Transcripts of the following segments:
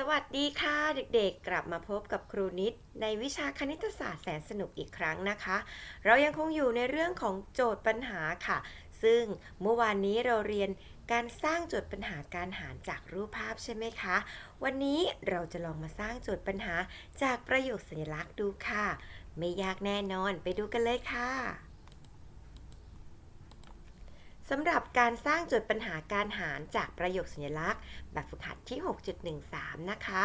สวัสดีค่ะเด็กๆ กลับมาพบกับครูนิด ในวิชาคณิตศาสตร์แสนสนุกอีกครั้งนะคะ เรายังคงอยู่ในเรื่องของโจทย์ปัญหาค่ะ ซึ่งเมื่อวานนี้เราเรียนการสร้างโจทย์ปัญหาการหารจากรูปภาพใช่ไหมคะ วันนี้เราจะลองมาสร้างโจทย์ปัญหาจากประโยคสัญลักษณ์ดูค่ะ ไม่ยากแน่นอนไปดูกันเลยค่ะ สำหรับการสร้างโจทย์ปัญหาการหารจากประโยคสัญลักษณ์ แบบฝึกหัดที่ 6.13 นะคะ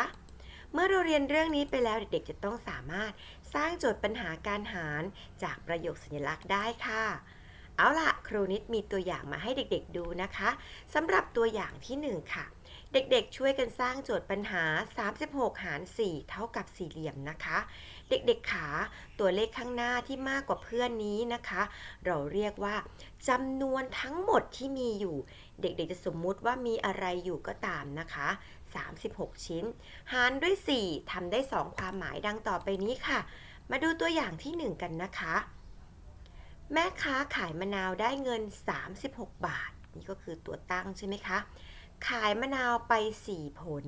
เมื่อเราเรียนเรื่องนี้ไปแล้วเด็กๆ จะต้องสามารถสร้างโจทย์ปัญหาการหารจากประโยคสัญลักษณ์ได้ค่ะ เอาล่ะ ครูนิดมีตัวอย่างมาให้เด็กๆดูนะคะสำหรับตัวอย่างที่ 1 ค่ะ เด็กๆ ช่วยกันสร้างโจทย์ปัญหา 36 หาร 4 เท่ากับสี่เหลี่ยมนะคะ เด็กๆ ขาตัวเลขข้างหน้าที่มากกว่าเพื่อนนี้นะคะ เราเรียกว่าจำนวนทั้งหมดที่มีอยู่ เด็กๆ จะสมมุติว่ามีอะไรอยู่ก็ตามนะคะ 36 ชิ้น หารด้วย 4ทำได้ 2 ความหมายดังต่อไปนี้ค่ะ มาดูตัวอย่างที่ 1 กันนะคะ แม่ค้าขายมะนาวได้เงิน 36 บาท นี่ก็คือตัวตั้งใช่ไหมคะ ขายมะนาวไป4ผล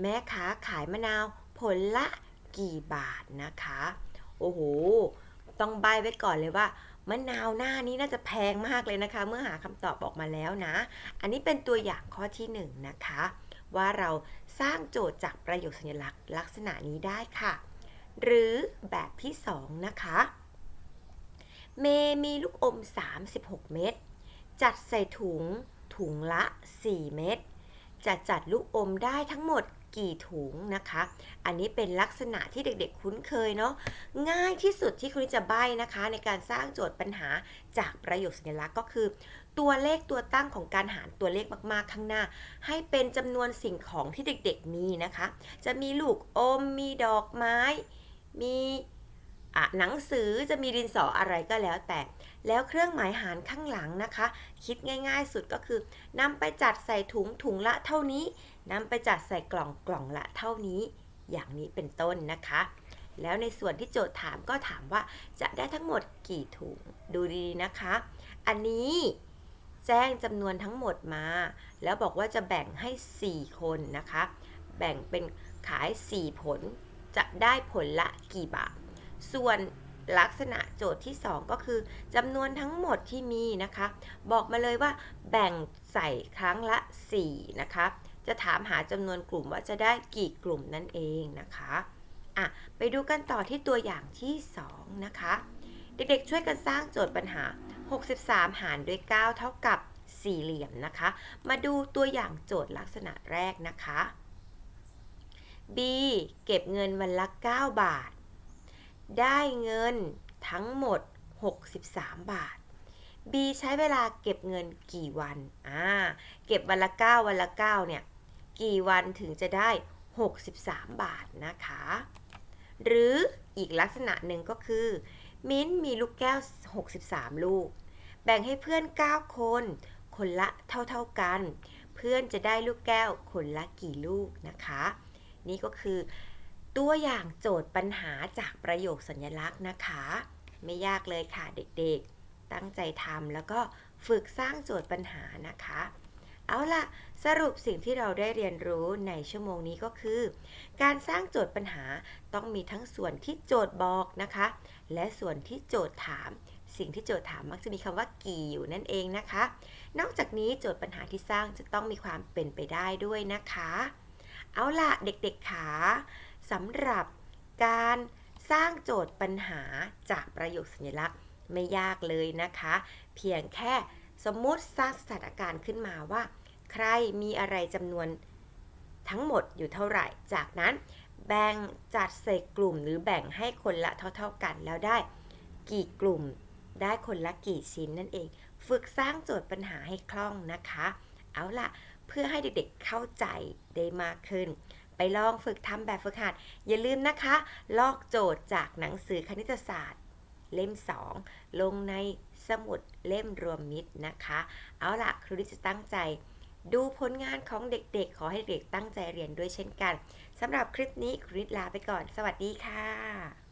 แม่ค้าขายมะนาวผลละกี่บาทนะคะ โอ้โห ต้องใบไว้ก่อนเลยว่ามะนาวหน้านี้น่าจะแพงมากเลยนะคะ เมื่อหาคำตอบออกมาแล้วนะ อันนี้เป็นตัวอย่างข้อที่1นงนะคะ ว่าเราสร้างโจทย์จากประโยคสัญลักษณ์ลักษณะนี้ได้ค่ะ หรือแบบที่ 2 นะคะ เมมีลูกอม 36 เม็ดจัดใส่ถุง ถุงละ 4 เม็ดจะจัดลูกอมได้ทั้งหมดกี่ถุงนะคะ อันนี้เป็นลักษณะที่เด็กๆคุ้นเคยเนาะ ง่ายที่สุดที่คุณจะใบ้นะคะ ในการสร้างโจทย์ปัญหาจากประโยคสัญลักษณ์ก็คือ ตัวเลขตัวตั้งของการหารตัวเลขมากๆ ข้างหน้า ให้เป็นจำนวนสิ่งของที่เด็กๆมีนะคะ จะมีลูกอม มีดอกไม้ มี หนังสือจะมีดินสออะไรก็แล้วแต่ แล้วเครื่องหมายหารข้างหลังนะคะ คิดง่ายๆสุดก็คือนำไปจัดใส่ถุงถุงละเท่านี้นำไปจัดใส่กล่องกล่องละเท่านี้ อย่างนี้เป็นต้นนะคะ แล้วในส่วนที่โจทย์ถามก็ถามว่าจะได้ทั้งหมดกี่ถุงดูดีๆนะคะ อันนี้แจ้งจำนวนทั้งหมดมา แล้วบอกว่าจะแบ่งให้ 4 คนนะคะ แบ่งเป็นขาย 4 ผลจะได้ผลละกี่บาท ส่วนลักษณะโจทย์ที่ 2 ก็คือจำนวนทั้งหมดที่มีนะคะ บอกมาเลยว่าแบ่งใส่ครั้งละ 4 นะคะ จะถามหาจำนวนกลุ่มว่าจะได้กี่กลุ่มนั่นเองนะคะอะไปดูกันต่อที่ตัวอย่างที่ 2 นะคะ เด็กๆช่วยกันสร้างโจทย์ปัญหา 63 หารด้วย 9 เท่ากับสี่เหลี่ยมนะคะ มาดูตัวอย่างโจทย์ลักษณะแรกนะคะ B เก็บเงินวันละ 9 บาท ได้เงินทั้งหมด 63 บาท B ใช้เวลาเก็บเงินกี่วันอ่าเก็บวันละ 9 วันละ 9 เนี่ย กี่วันถึงจะได้ 63 บาทนะคะ หรืออีกลักษณะหนึ่งก็คือ มิ้นท์มีลูกแก้ว 63 ลูก แบ่งให้เพื่อน 9 คน คนละเท่าๆกัน เพื่อนจะได้ลูกแก้วคนละกี่ลูกนะคะ นี่ก็คือ ตัวอย่างโจทย์ปัญหาจากประโยคสัญลักษณ์นะคะ ไม่ยากเลยค่ะเด็กๆ ตั้งใจทำแล้วก็ฝึกสร้างโจทย์ปัญหานะคะ เอาล่ะ สรุปสิ่งที่เราได้เรียนรู้ในชั่วโมงนี้ก็คือ การสร้างโจทย์ปัญหาต้องมีทั้งส่วนที่โจทย์บอกนะคะ และส่วนที่โจทย์ถาม สิ่งที่โจทย์ถามมักจะมีคำว่ากี่อยู่นั่นเองนะคะ นอกจากนี้โจทย์ปัญหาที่สร้างจะต้องมีความเป็นไปได้ด้วยนะคะ เอาล่ะเด็กๆขา สำหรับการสร้างโจทย์ปัญหาจากประโยคสัญลักษณ์ไม่ยากเลยนะคะ เพียงแค่สมมติสร้างสถานการณ์ขึ้นมาว่า ใครมีอะไรจำนวนทั้งหมดอยู่เท่าไหร่ จากนั้นแบ่งจัดใส่กลุ่มหรือแบ่งให้คนละเท่า ๆกันแล้วได้ กี่กลุ่มได้คนละกี่ชิ้นนั่นเอง ฝึกสร้างโจทย์ปัญหาให้คล่องนะคะ เอาล่ะ เพื่อให้เด็กๆเข้าใจได้มากขึ้น ไปลองฝึกทำแบบฝึกหัด อย่าลืมนะคะ ลอกโจทย์จากหนังสือคณิตศาสตร์ เล่ม 2 ลงในสมุดเล่มรวมมิตรนะคะ เอาล่ะครูดิจะตั้งใจ ดูผลงานของเด็กๆ ขอให้เด็กตั้งใจเรียนด้วยเช่นกันสำหรับคลิปนี้ครูนิดลาไปก่อน สวัสดีค่ะ